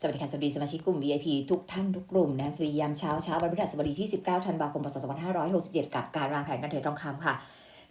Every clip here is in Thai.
สวัสดีค่ะสวัสดีสมาชิกกลุ่ม VIP ทุกท่านทุกกลุ่มนะสวัสดียามเช้าเช้าวันพฤหัสบดีที่ 19ธันวาคมพศ2567 กับการวางแผนการเทรดทองคำค่ะ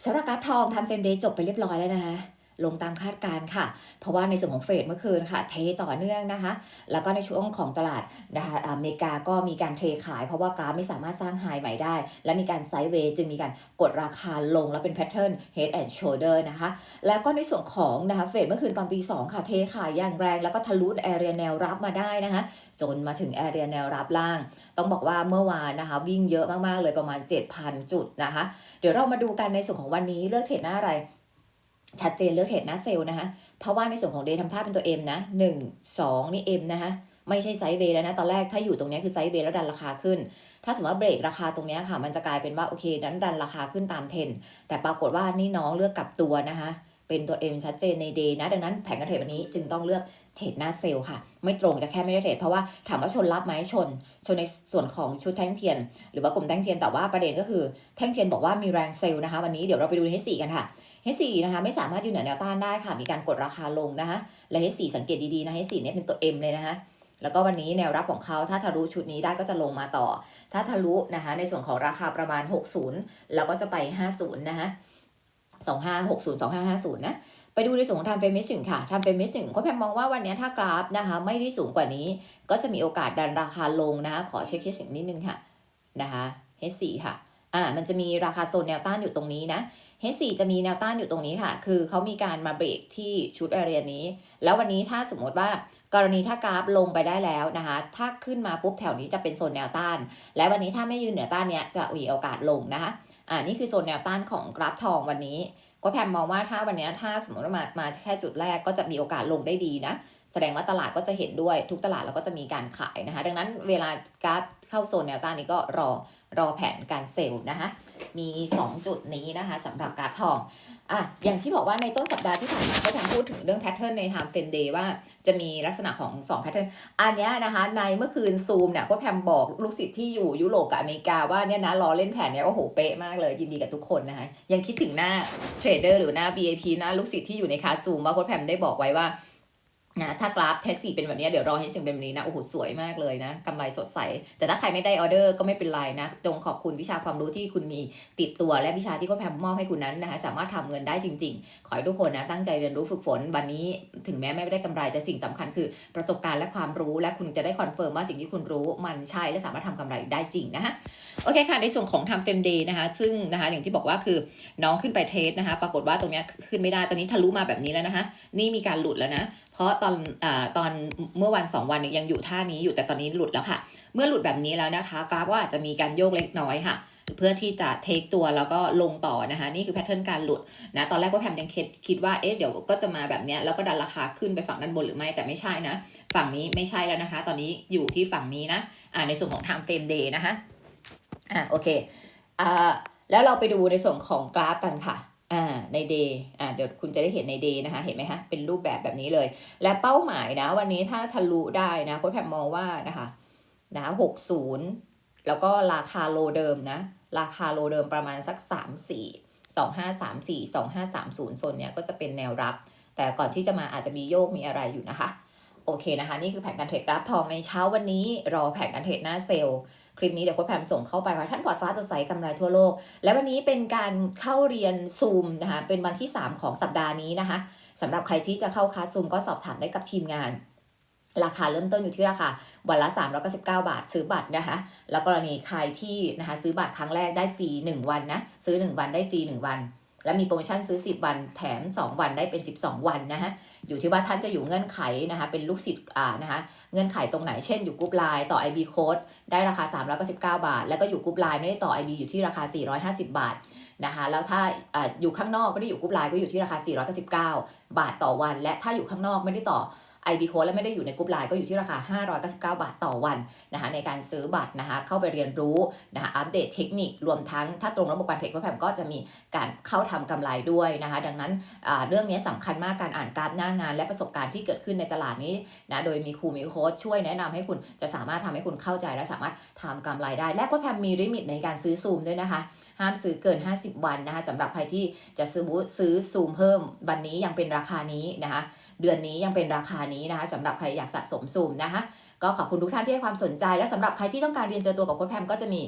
สำหรับกราฟทองทำเฟรมเดย์จบไปเรียบร้อยแล้วนะคะ ลงตามคาดการณ์ค่ะ เพราะว่าในส่วนของเฟดเมื่อคืนค่ะ เทต่อเนื่องนะคะ แล้วก็ในช่วงของตลาดนะคะอ่าอเมริกาก็มีการเทขาย เพราะว่ากราฟไม่สามารถสร้างไฮใหม่ได้ และมีการไซด์เวย์จึงมีการกดราคาลงแล้วเป็นแพทเทิร์น head and shoulder นะคะ แล้วก็ในส่วนของนะคะเฟดเมื่อคืนตอนตีสองค่ะเทขายอย่างแรงแล้วก็ทะลุแอเรียแนวรับมาได้นะคะจนมาถึงแอเรียแนวรับล่าง ต้องบอกว่าเมื่อวานนะคะ วิ่งเยอะมาก ๆ เลยประมาณ 7,000 จุดนะคะ เดี๋ยวเรามาดูกันในส่วนของวันนี้เลือกเทรดหน้าอะไร ชัดเจนเลือกเทรดหน้าเซลล์นะคะ เพราะว่าในส่วนของเดย์ทำท่าเป็นตัว M นะ 1 2 นี่ M นะคะ ไม่ใช่ไซด์เวย์แล้วนะ ตอนแรกถ้าอยู่ตรงนี้คือไซด์เวย์แล้วดันราคาขึ้น ถ้าสมมติว่าเบรกราคาตรงนี้ค่ะ มันจะกลายเป็นว่า โอเคดันดันราคาขึ้นตามเทรนแต่ปรากฏว่านี่น้องเลือกกลับตัวนะคะเป็นตัว M ชัดเจนในเดย์นะ ดังนั้นแผนการเทรดวันนี้จึงต้องเลือกเทรดหน้าเซลล์ค่ะ ไม่ตรงแต่แค่ไม่ได้เทรดเพราะว่าถามว่าชนรับไหมชน ชนในส่วนของชุดแท่งเทียน หรือว่ากลุ่มแท่งเทียนแต่ว่าประเด็นก็คือแท่งเทียนบอกว่ามีแรงเซลล์นะคะ วันนี้เดี๋ยวเราไปดูใน H4 กันค่ะ H4 นะคะไม่สามารถยืนเหนือแนวต้านได้ค่ะ มีการกดราคาลงนะคะ และ H4 สังเกตดีๆนะ H4 เนี่ยเป็นตัว M เลยนะคะ แล้วก็วันนี้แนวรับของเขาถ้าทะลุชุดนี้ได้ก็จะลงมาต่อ ถ้าทะลุนะคะในส่วนของราคาประมาณ 60 แล้วก็จะไป 50 นะคะ 2560 2550 นะไปดูในส่วนของ time frame H1 ค่ะ time frame H1 ก็แพมมองว่าวันนี้ถ้ากราฟนะคะ ไม่ได้สูงกว่านี้ ก็จะมีโอกาสดันราคาลงนะคะขอเช็ค H1 นิดนึงค่ะนะคะ H4 ค่ะ อ่ามันจะมีราคาโซนแนวต้านอยู่ตรงนี้นะ H4 จะมีแนวต้านอยู่ตรงนี้ค่ะ คือเขามีการมาเบรกที่ชุดแอเรียนี้ แล้ววันนี้ถ้าสมมติว่ากรณีถ้ากราฟลงไปได้แล้วนะคะ ถ้าขึ้นมาปุ๊บแถวนี้จะเป็นโซนแนวต้าน และวันนี้ถ้าไม่ยืนเหนือต้านเนี้ยจะมีโอกาสลงนะคะอ่านี่คือโซนแนวต้านของกราฟทองวันนี้ ก็แพมมองว่าถ้าวันนี้ถ้าสมมติว่ามามาแค่จุดแรกก็จะมีโอกาสลงได้ดีนะ แสดงว่าตลาดก็จะเห็นด้วยทุกตลาดแล้วก็จะมีการขายนะคะ ดังนั้นเวลากราฟเข้าโซนแนวต้านนี้ก็รอรอแผนการเซลล์นะคะมี 2 จุดนี้นะคะสำหรับกราฟทองอะอย่างที่บอกว่าในต้นสัปดาห์ที่ผ่านมาก็ทำพูดถึงเรื่องแพทเทิร์นใน time frame day ว่าจะมีลักษณะของ2แพทเทิร์นอันนี้นะคะในเมื่อคืนซูมเนี่ยก็แพมบอกลูกศิษย์ที่อยู่ยุโรปกับอเมริกาว่าเนี่ยนะรอเล่นแผนเนี้ยโอ้โหเป๊ะมากเลยยินดีกับทุกคนนะคะยังคิดถึงหน้าเทรดเดอร์หรือหน้า VIP หน้าลูกศิษย์ที่อยู่ในคาซูมว่าโค้ชแพมได้บอกไว้ว่า นะถ้ากราฟแท็กซี่เป็นแบบนี้เดี๋ยวรอให้สิ่งเป็นแบบนี้นะโอ้โหสวยมากเลยนะกำไรสดใส แต่ถ้าใครไม่ได้ออเดอร์ก็ไม่เป็นไรนะจงขอบคุณวิชาความรู้ที่คุณมีติดตัวและวิชาที่โค้ชแพมมอบให้คุณนั้นนะคะ สามารถทำเงินได้จริง ๆ ขอให้ทุกคนนะตั้งใจเรียนรู้ฝึกฝนวันนี้ถึงแม้ไม่ได้กำไรแต่สิ่งสำคัญคือประสบการณ์และความรู้ และคุณจะได้คอนเฟิร์มว่าสิ่งที่คุณรู้มันใช่และสามารถทำกำไรได้จริงนะคะโอเคค่ะในส่วนของทำเฟมเดย์นะคะ ซึ่งนะคะอย่างที่บอกว่าคือน้องขึ้นไปเทสนะคะ ปรากฏว่าตรงเนี้ยขึ้นไม่ได้ตอนนี้ทะลุมาแบบนี้แล้วนะคะ นี่มีการหลุดแล้วนะ เพราะตอนอ่าตอนเมื่อวัน 2 วันยังอยู่ท่านี้อยู่แต่ตอนนี้หลุดแล้วค่ะ เมื่อหลุดแบบนี้แล้วนะคะ กราฟก็อาจจะมีการโยกเล็กน้อยค่ะ เพื่อที่จะเทคตัวแล้วก็ลงต่อนะคะ นี่คือแพทเทิร์นการหลุดนะตอนแรกก็แพมยังคิดคิดว่าเอ๊ะเดี๋ยวก็จะมาแบบนี้แล้วก็ดันราคาขึ้นไปฝั่งด้านบนหรือไม่แต่ไม่ใช่นะ ฝั่งนี้ไม่ใช่แล้วนะคะ ตอนนี้อยู่ที่ฝั่งนี้นะอ่าในส่วนของ time frame day นะคะอ่าโอเคอ่าแล้วเราไปดูในส่วนของกราฟกันค่ะ อ่าใน day อ่าเดี๋ยวคุณจะได้เห็นใน day นะคะ เห็นไหมคะเป็นรูปแบบแบบนี้เลย และเป้าหมายนะ วันนี้ถ้าทะลุได้นะโค้ชแพมมองว่านะคะนะหกศูนย์แล้วก็ราคาโลเดิมนะ ราคาโลเดิมประมาณสักสามสี่สองห้าสามสี่สองห้าสามศูนย์โซนเนี้ยก็จะเป็นแนวรับ แต่ก่อนที่จะมาอาจจะมีโยกมีอะไรอยู่นะคะ โอเคนะคะ นี่คือแผนการเทรดกราฟทองในเช้าวันนี้รอแผนการเทรดหน้าเซลล์ คลิปนี้เดี๋ยวโค้ชแพมส่งเข้าไปค่ะท่านพอร์ตฟ้าสดใสกำไรทั่วโลก และวันนี้เป็นการเข้าเรียนซูมนะคะเป็นวันที่ 3 ของสัปดาห์นี้นะคะสำหรับใครที่จะเข้าคลาสซูมก็สอบถามได้กับทีมงานราคาเริ่มต้นอยู่ที่ราคาวันละ399 บาท ซื้อบัตรนะคะ แล้วกรณีใครที่นะคะซื้อบัตรครั้งแรกได้ฟรี1วันนะซื้อ 1 วันได้ฟรี1วัน และมีโปรโมชั่นซื้อ 10 วันแถม 2 วันได้เป็น 12 วันนะฮะอยู่ที่ว่าท่านจะอยู่เงื่อนไขนะคะเป็นลูกศิษย์อ่านะคะเงื่อนไขตรงไหนเช่นอยู่กรุ๊ปไลน์ต่อ IB code ได้ราคา 399 บาท แล้วก็อยู่กรุ๊ปไลน์ไม่ได้ต่อ IB อยู่ที่ราคา 450 บาทนะคะแล้วถ้าอยู่ข้างนอกไม่ได้อยู่กรุ๊ปไลน์ก็อยู่ที่ราคา 499 บาทต่อวัน และถ้าอยู่ข้างนอกไม่ได้ต่อ IB code และไม่ได้อยู่ในกรุ๊ปไลน์ก็อยู่ที่ราคา 599 บาทต่อวันนะคะในการซื้อบัตรนะคะเข้าไปเรียนรู้นะคะอัปเดตเทคนิครวมทั้งถ้าตรงระบบการเทรดก็แพมก็จะมีการเข้าทำกำไรด้วยนะคะดังนั้นเรื่องนี้สำคัญมากการอ่านกราฟหน้างาน และประสบการณ์ที่เกิดขึ้นในตลาดนี้นะโดยมีครูมีโค้ชช่วยแนะนำให้คุณจะสามารถทำให้คุณเข้าใจและสามารถทำกำไรได้ และก็แพมมีลิมิตในการซื้อซูมด้วยนะคะห้ามซื้อเกิน 50 วันนะคะสำหรับใครที่จะซื้อซื้อซูมเพิ่มวันนี้ยังเป็นราคานี้นะคะ เดือนนี้ยังเป็นราคานี้นะคะสำหรับใครอยากสะสมซูมนะคะ ก็ขอบคุณทุกท่านที่ให้ความสนใจ และสำหรับใครที่ต้องการเรียนเจอตัวกับโค้ชแพมก็จะมี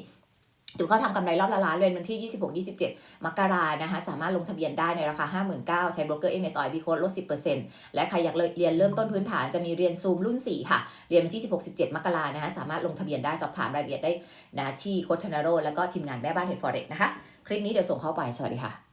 ถึงเขาทำกำไรรอบละล้านเรียนวันที่ 26-27 มกรานะคะ สามารถลงทะเบียนได้ในราคา 59,000 ใช้โบรกเกอร์เองในต่อยบีโค้ดลด 10%และใครอยากเรียนเริ่มต้นพื้นฐานจะมีเรียนซูมรุ่น 4 ค่ะ เรียนวันที่ 16-17 มกรานะคะ สามารถลงทะเบียนได้สอบถามรายละเอียดได้นะที่โค้ชธนโรแล้วก็ทีมงานแม่บ้านเฮดฟอเร็กนะคะ คลิปนี้เดี๋ยวส่งเข้าไป สวัสดีค่ะ